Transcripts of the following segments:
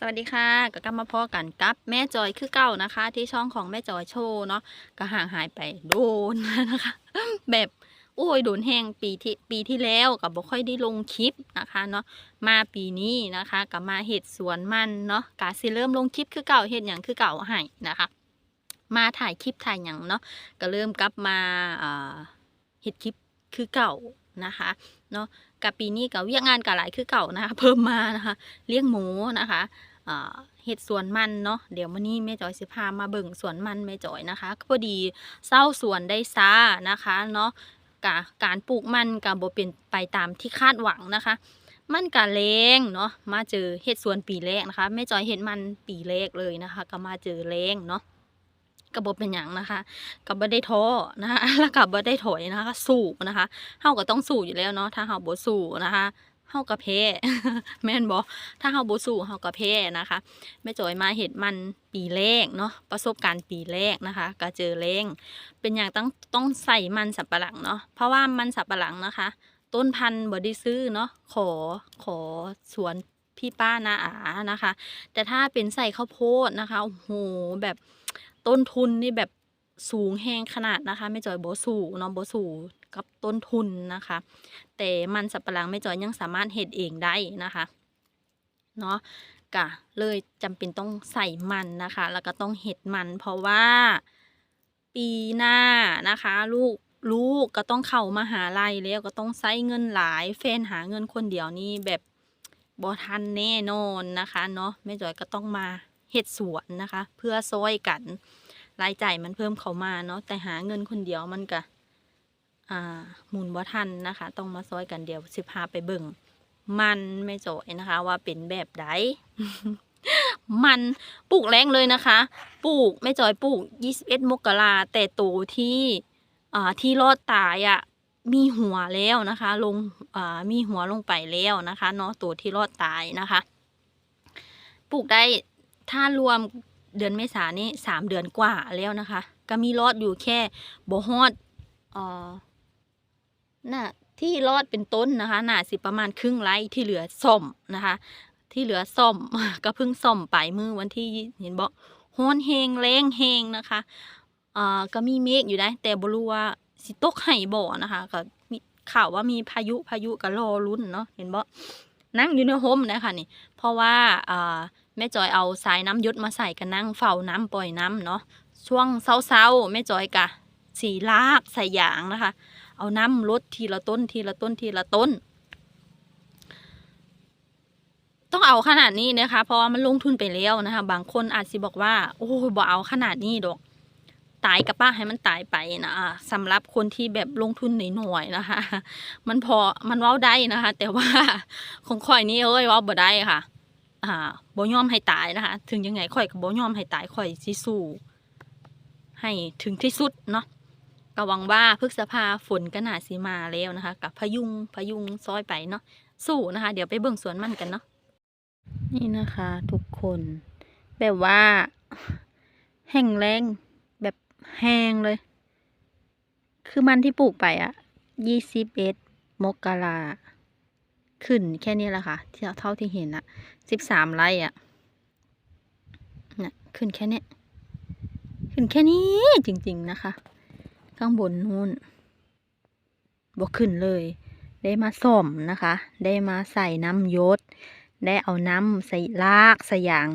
สวัสดีค่ะก็กลับมาพ่อกันกับแม่จอยคือเก่านะคะ ที่ช่องของแม่จอยโชว์เนาะก็ห่างหายไปโดนนะคะ แบบโอ้ยโดนแห้งปีที่ปีที่แล้วก็บบ่ค่อยได้ลงคลิปนะคะเนาะมาปีนี้นะคะก็มาเห็ดสวนมันเนาะกาสิเริ่มลงคลิปคือเก่าเห็ดอย่างคือเก่าให้นะคะ มาถ่ายคลิปถ่ายอย่างเนาะก็เริ่มกลับมาเห็ดคลิปคือเก่านะคะเนาะกับปีนี้ก็เวียกงานกับหลายคือเก่านะคะ เพิ่มมานะคะ เลี้ยงหมูนะคะ เห็ดสวนมันเนาะเดี๋ยววันนี้แม่จอยสิพามาเบิ่งสวนมันแม่จอยนะคะก็พอดีเศร้าสวนได้ซ่านะคะเนาะกะการปลูกมันกับบ่เป็นไปตามที่คาดหวังนะคะ มันกะแรงเนาะมาเจอเห็ดสวนปีแรกนะคะแม่จอยเห็ดมันปีแรกเลยนะคะก็มาเจอแรงเนาะก็บ่เป็นหยังนะคะก็บ่ได้ท้อนะคะแล้วก็บ่ได้ถอยนะคะ สู้นะคะเฮาก็ต้องสู้อยู่แล้วเนาะถ้าเฮาบ่สู้นะคะ เฮาก็แพ้แม่นบ่ถ้าเฮาบ่สู้เฮาก็แพ้นะคะแม่จอยมาเห็ดมันปีแรกเนาะประสบการณ์ปีแรกนะคะก็เจอแรงเป็นอย่างต้องต้องใส่มันสับปะหลังเนาะเพราะว่ามันสับปะหลังนะคะ ต้นพันธุ์บ่ได้ซื้อเนาะขอขอสวนพี่ป้านาอานะคะ แต่ถ้าเป็นใส่ข้าวโพดนะคะโอ้โหแบบต้นทุนนี่แบบ สูงแห้งขนาดนะคะไม่จอยโบสูเนาะโบสูกับต้นทุนนะคะ แต่มันสับปะหลังไม่จอยยังสามารถเห็ดเองได้นะคะเนาะกะเลยจำเป็นต้องใส่มันนะคะ แล้วก็ต้องเห็ดมันเพราะว่าปีหน้านะคะ ลูกลูกก็ต้องเข้ามาหาลัยแล้วก็ต้องใช้เงินหลายแฟนหาเงินคนเดียวนี่แบบบ่ทันแน่นอนนะคะเนาะแม่จอยก็ต้องมาเฮ็ดสวนนะคะ เพื่อซอยกัน รายจ่ายมันเพิ่มเข้ามาเนาะแต่หาเงินคนเดียวมันก็อ่าหมุนบ่ทันนะคะ ต้องมาซอยกันเดียวสิพาไปเบิ่งมันไม่โจยนะคะ ว่าเป็นแบบใดมันปลูกแรงเลยนะคะ ปลูกไม่จอยปลูก 21 มกราแต่โตวที่อ่าที่รอดตายอะ่ะมีหัวแล้วนะคะ ลงอ่ามีหัวลงไปแล้วนะคะ เนาะตัวที่รอดตายนะคะ ปลูกได้ถ้ารวม เดือนเมษานี่สามเดือนกว่าแล้วนะคะ ก็มีรอดอยู่แค่บ่ฮอดอ่าน่ะที่รอดเป็นต้นนะคะหน่าสิประมาณครึ่งไร่ที่เหลือส้มนะคะ ที่เหลือส้มก็เพิ่งส้มไปมือวันที่เห็นบอกฮอนเฮงแรงเฮงนะคะอ่าก็มีเมฆอยู่ได้ แต่บรู้ว่าสิตกไห่บ่อนะคะก็มีข่าวว่ามีพายุพายุก็รอลุ้นเนาะเห็นบ่นั่งอยู่ในห่มนะคะนี่ เพราะว่าอ่า แม่จอยเอาสายน้ำยศมาใส่กันนั่งเฝ้าน้ำปล่อยน้ำเนาะช่วงเช้าๆแม่จอยกะสีลากใส่ยางนะคะ เอาน้ำลดทีละต้นทีละต้นทีละต้น ต้องเอาขนาดนี้นะคะ เพราะว่ามันลงทุนไปแล้วนะคะ บางคนอาจสิบอกว่า โอ้บ่เอาขนาดนี้ดอกตายกับป้าให้มันตายไปนะอ่าสำหรับคนที่แบบลงทุนหน่อยๆนะคะ มันพอมันเว้าได้นะคะ แต่ว่าของข่อยนี่เอ้ยเว้าบ่ได้ค่ะ อ่าบ่ยอมให้ตายนะคะ ถึงยังไงข่อยก็บ่ยอมให้ตายข่อยสิสู้ให้ถึงที่สุดเนาะก็หวังว่าพฤษภาฝนก็น่าสิมาแล้วนะคะ กับพายุงพายุงซอยไปเนาะสู้นะคะ เดี๋ยวไปเบิ่งสวนมันกันเนาะนี่นะคะ ทุกคน แบบว่า แห้งแรงแบบแห้งเลย คือมันที่ปลูกไปอะยี่สิบเอ็ดมกรา ขึ้นแค่นี้แหละค่ะที่เท่าที่เห็นอะสิบสามไร่อะนี่ยขึ้นแค่นี้ขึ้นแค่นี้จริง ๆนะคะ ข้างบนนู่นบกขึ้นเลย ได้มาซ่อมนะคะ ได้มาใส่น้ำยศ ได้เอาน้ำใส่ลากใส่ยาง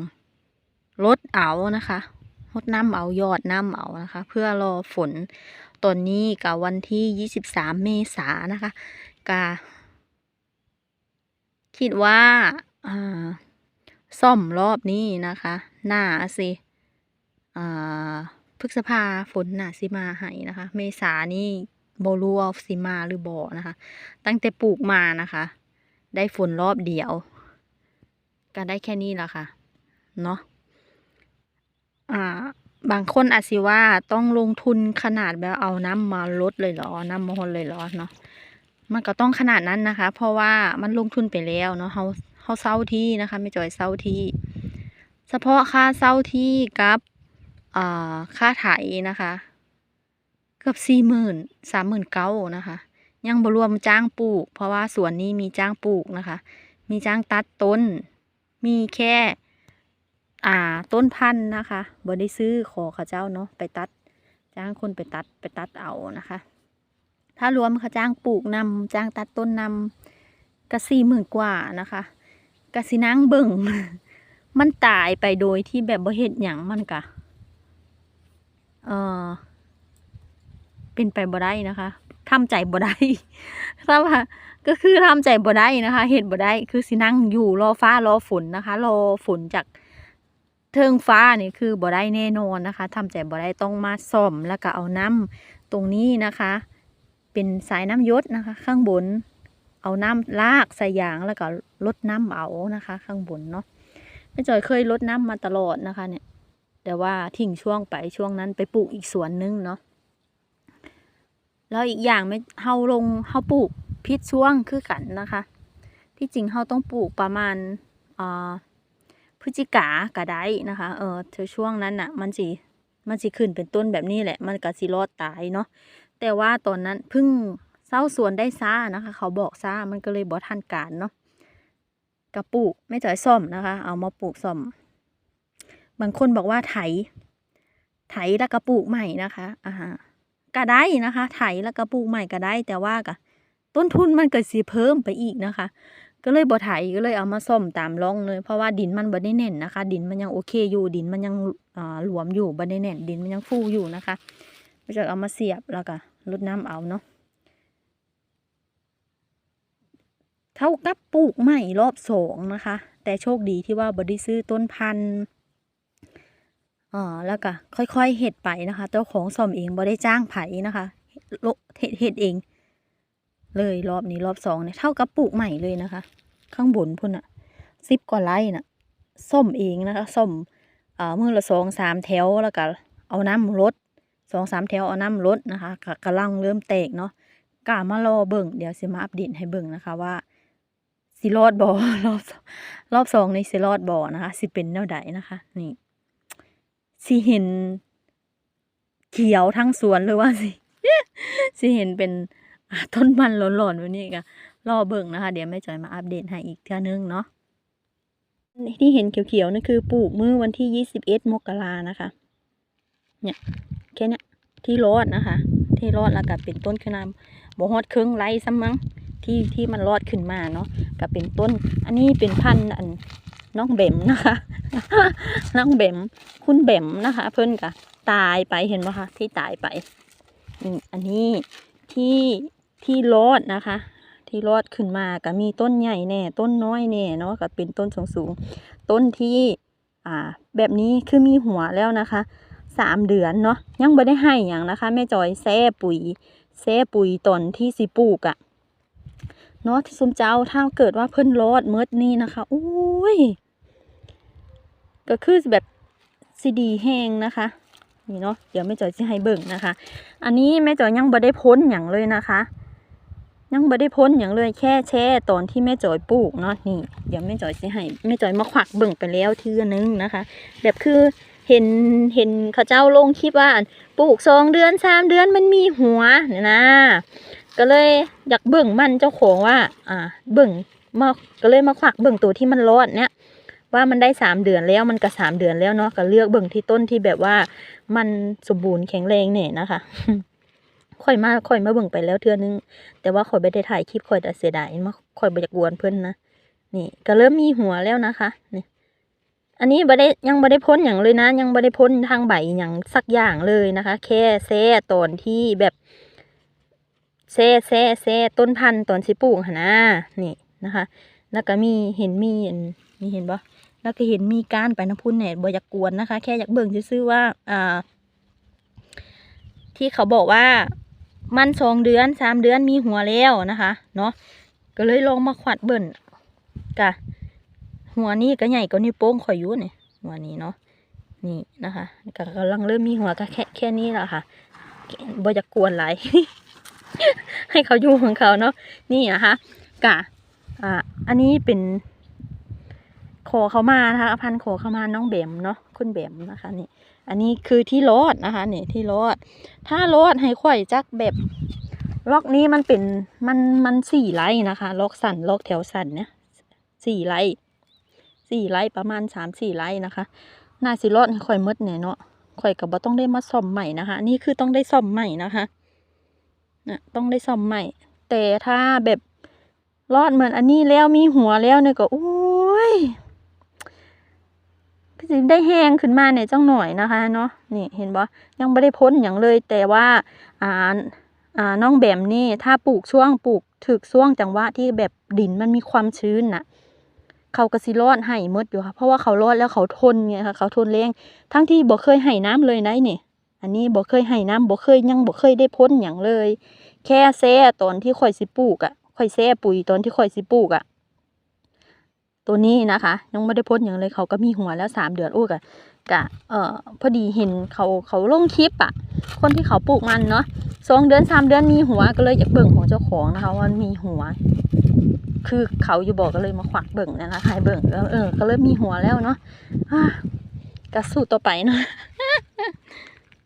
ลดเอานะคะลดน้ำเอายอดน้ำเอานะคะ เพื่อรอฝนตอนนี้กับวันที่ยี่สิบสามเมษายนนะคะกา คิดว่าอ่าซ่อมรอบนี้นะคะ หน้าสิอ่าพฤษภาฝนหน่ะสิมาให้นะคะ เมษานี่บรู้ว่าสิมาหรือบ่นะคะ ตั้งแต่ปลูกมานะคะ ได้ฝนรอบเดียว ก็ได้แค่นี้แหละค่ะ เนาะอ่าบางคนอาจสิว่าต้องลงทุนขนาดแบบเอาน้ำมาลดเลยเหรอ น้ำมาหนเลยเหรอเนาะ มันก็ต้องขนาดนั้นนะคะ เพราะว่ามันลงทุนไปแล้วเนาะเขาเขาเศร้าที่นะคะไม่จ่อยเศร้าที่ เฉพาะค่าเศร้าที่กับอ่าค่าไถนะคะ เกือบสี่หมื่นสามหมื่นเก้านะคะ ยังบรวมจ้างปลูก เพราะว่าสวนนี้มีจ้างปลูกนะคะ มีจ้างตัดต้น มีแค่อ่าต้นพันธุ์นะคะบ่ได้ซื้อขอเขาเจ้าเนาะไปตัด จ้างคนไปตัดไปตัดเอานะคะ ถ้ารวมเขาจ้างปลูกนำจ้างตัดต้นนำก็สี่หมื่นกว่านะคะกสินังเบิ่ง มันตายไปโดยที่แบบบ่เฮ็ดหยังมันกะเออเป็นไปบ่ได้นะคะทำใจบ่ได้ถ้าว่าก็คือทำใจบ่ได้นะคะเฮ็ดบ่ได้คือสินั่งอยู่รอฟ้ารอฝนนะคะรอฝนจากเทิงฟ้านี่คือบ่ได้แน่นอนนะคะทำใจบ่ได้ต้องมาซ่อมแล้วก็เอาน้ำตรงนี้นะคะ เป็นสายน้ำยศนะคะ ข้างบน เอาน้ำลากใส่ยางแล้วก็ลดน้ำเอานะคะ ข้างบนเนาะแม่จอยเคยลดน้ำมาตลอดนะคะเนี่ย แต่ว่าทิ้งช่วงไปช่วงนั้นไปปลูกอีกสวนนึงเนาะแล้วอีกอย่างไม่เฮาลงเฮาปลูกพิษช่วงคือกันนะคะ ที่จริงเฮาต้องปลูกประมาณอ่าพฤศจิกากระไดนะคะเออช่วงนั้นน่ะมันสิมันสิขึ้นเป็นต้นแบบนี้แหละ มันก็สิรอดตายเนาะ แต่ว่าตอนนั้นเพิ่งเศร้าสวนได้ซ่านะคะ เขาบอกซ่ามันก็เลยบ่ทันการเนาะกระปลูกไม่จ่อยซ่อมนะคะ เอามาปลูกซ่อม บางคนบอกว่าไถ ไถแล้วก็ปลูกใหม่นะคะอ่าก็ได้นะคะ ไถแล้วก็ปลูกใหม่ก็ได้ แต่ว่าก็ต้นทุนมันก็สิเพิ่มไปอีกนะคะ ก็เลยบ่ไถก็เลยเอามาซ่อมตามร่องเลย เพราะว่าดินมันบ่ได้แน่นนะคะ ดินมันยังโอเคอยู่ดินมันยังอ่าหลวมอยู่บ่ได้แน่น ดินมันยังฟูอยู่นะคะก็จะเอามาเสียบแล้วก็ รดน้ำเอาเนาะเท่ากับปลูกใหม่รอบสองนะคะ แต่โชคดีที่ว่าบได้ซื้อต้นพันธุ์อ่าแล้วก็ค่อยๆเห็ดไปนะคะเจ้าของซ่อมเองบ่ได้จ้างไผนะคะลเห็ดเห็ดเอง เลยรอบนี้รอบสองเนี่ยเท่ากับปลูกใหม่เลยนะคะ ข้างบนพุ่นอะสิบกว่าไร่น่ะซ่อมเองนะคะซ่อมอ่ามือละสองสามแถวแล้วก็เอาน้ำรด สองสามแถวเอาน้ำรดนะคะกกำลังเริ่มแตกเนาะกะมารอเบิ่งเดี๋ยวสิมาอัปเดตให้เบิ่งนะคะว่าสิรอดบ่รอบรอบสองในสิรอดบ่นะคะ สิเป็นแนวใดนะคะ นี่สิเห็น เขียวทั้งสวนหรือว่าสิสิเห็นเป็นต้นมันหล่นๆแบบนี้ก็รอเบิ่งนะคะ เดี๋ยวแม่จอยมาอัปเดตให้อีกเทื่อนึงเนาะที่เห็นเขียวๆนั่นคือปลูกเมื่อวันที่ยี่สิบเอ็ดมกรานะคะ เนี่ย แค่นี้ที่รอดนะคะ ที่รอดแล้วก็เป็นต้นขึ้นมาบ่ฮอดครึ่งไรซ้ำมั้งที่ที่มันรอดขึ้นมาเนาะก็เป็นต้น อันนี้เป็นพันธุ์อันน้องเบมนะคะ น้องเบมคุณเบมนะคะ เพิ่อนก็ตายไปเห็นไหมคะที่ตายไปอันนี้ที่ที่รอดนะคะ ที่รอดขึ้นมาก็มีต้นใหญ่แน่ ต้นน้อยแน่เนาะก็เป็นต้นสูงสูงต้นที่ อ่า แบบนี้คือมีหัวแล้วนะคะ สามเดือนเนาะยังไม่ได้ให้อย่างนะคะ แม่จอยแซ่ปุ๋ยแซ่ปุ๋ยตอนที่สิปลูกอะเนาะที่ซุมเจ้าถ้าเกิดว่าเพิ่นรอดเมิดนี่นะคะโอ้ยก็คือแบบซีดีแห้งนะคะนี่เนาะเดี๋ยวแม่จอยจะให้เบิ่งนะคะ อันนี้แม่จอยยังบ่ได้พ้นอย่างเลยนะคะ ยังบ่ได้พ้นอย่างเลยแค่แช่ตอนที่แม่จอยปลูกเนาะนี่ เดี๋ยวแม่จอยจะให้แม่จอยมาขวักเบิ่งไปแล้วเทื่อนึงนะคะ แบบคือ เห็นเห็นเขาเจ้าลงคลิปว่าปลูกสองเดือนสามเดือนมันมีหัวเนี่ยนะก็เลยอยากเบิ่งมันเจ้าของว่า อ่า เบิ่งมาก็เลยมาขวักเบิ่งตัวที่มันรอดเนี่ยว่ามันได้สามเดือนแล้วมันก็สามเดือนแล้วเนาะก็เลือกเบิ่งที่ต้นที่แบบว่า มันสมบูรณ์แข็งแรงเนี่ยนะคะค่อยมาค่อยมาเบิ่งไปแล้วเทื่อนึง แต่ว่าค่อยไม่ได้ถ่ายคลิปค่อยแต่เสียดายมาค่อยบ่อยากวนเพิ่อนนะนี่ ก็เริ่มมีหัวแล้วนะคะนี่ อันนี้บ่ได้ยังบ่ได้พ้นอย่างเลยนะ ยังบ่ได้พ้นทางใบอย่างสักอย่างเลยนะคะ แค่แซ่ตอนที่แบบแซ่แซ่แซ่ต้นพันธุ์ตอนสิปลูกหนนะนี่นะคะ แล้วก็มีเห็นมีอันมีเห็นปะแล้วก็เห็นมีกานไปน้ำพุนเนี่ยบ่อยากกวนนะคะ แค่อยากเบิ่งซื่อว่าอ่าที่เขาบอกว่ามันสองเดือนสามเดือนมีหัวแล้วนะคะ เนาะก็เลยลองมาขวัดเบิ่นกะ หัวนี้ก็ใหญ่กว่านิ้วโป้งข่อยอยู่เนี่ยหัวนี้เนาะนี่นะคะก็กำลังเริ่มมีหัวก็แค่แค่นี้แหละค่ะบ่อยากกวนหลายให้เขาอยู่ของเขาเนาะนี่นะคะกะอ่าอันนี้เป็นขอเขามานะคะพันขอเขามาน้องแบมเนาะคุณแบมนะคะนี่ อันนี้คือที่รอดนะคะนี่ที่รอด ถ้ารอดให้ข่อยจักแบบล็อกนี้มันเป็นมันมันสี่ไร่นะคะ ล็อกสันล็อกแถวสันเนี่ยสี่ไร่ สี่ไร่ประมาณสามสี่ไร่นะคะน่าสิรอดให้ข่อยมดเนี่ยเนาะข่อยก็บ่ต้องได้มาซ่อมใหม่นะคะ นี่คือต้องได้ซ่อมใหม่นะคะนะต้องได้ซ่อมใหม่ แต่ถ้าแบบรอดเหมือนอันนี้แล้วมีหัวแล้วเนี่ยก็โอ้ยก็สิได้แห้งขึ้นมาเนี่ยจังหน่อยนะคะเนาะนี่เห็นบ่ยังไม่ได้พ้นอย่างเลย แต่ว่าอ่าอ่าน้องแบมนี่ถ้าปลูกช่วงปลูกถึกช่วงจังหวะที่แบบดินมันมีความชื้นน่ะ เขาก็สิรอดให้หมดอยู่ค่ะ เพราะว่าเขารอดแล้วเขาทนไงค่ะเขาทนแรงทั้งที่บ่เคยให้น้ำเลยนะนี่อันนี้บ่เคยให้น้ำบ่เคยยังบ่เคยได้พ้นอย่างเลย แค่แซ่ตอนที่ข่อยสิปลูกอะ่ะข่อยแซ่ปุ๋ยตอนที่ข่อยสิปลูกอะ่ะตัวนี้นะคะ ยังไม่ได้พ้นอย่างเลยเขาก็มีหัวแล้วสามเดือนโอ้กะกะเอ่อพอดีเห็นเขาเขาลงคลิปอะ่ะ คนที่เขาปลูกมันเนาะสองเดือนสามเดือนมีหัวก็เลยอยากเบิ่งของเจ้าของนะคะว่ามันมีหัว คือเขาอยู่บอกก็เลยมาขวักเบิ่งนะคะใครเบิ่งก็เออก็เริ่มมีหัวแล้วเนาะกระสู้ต่อไปเนาะ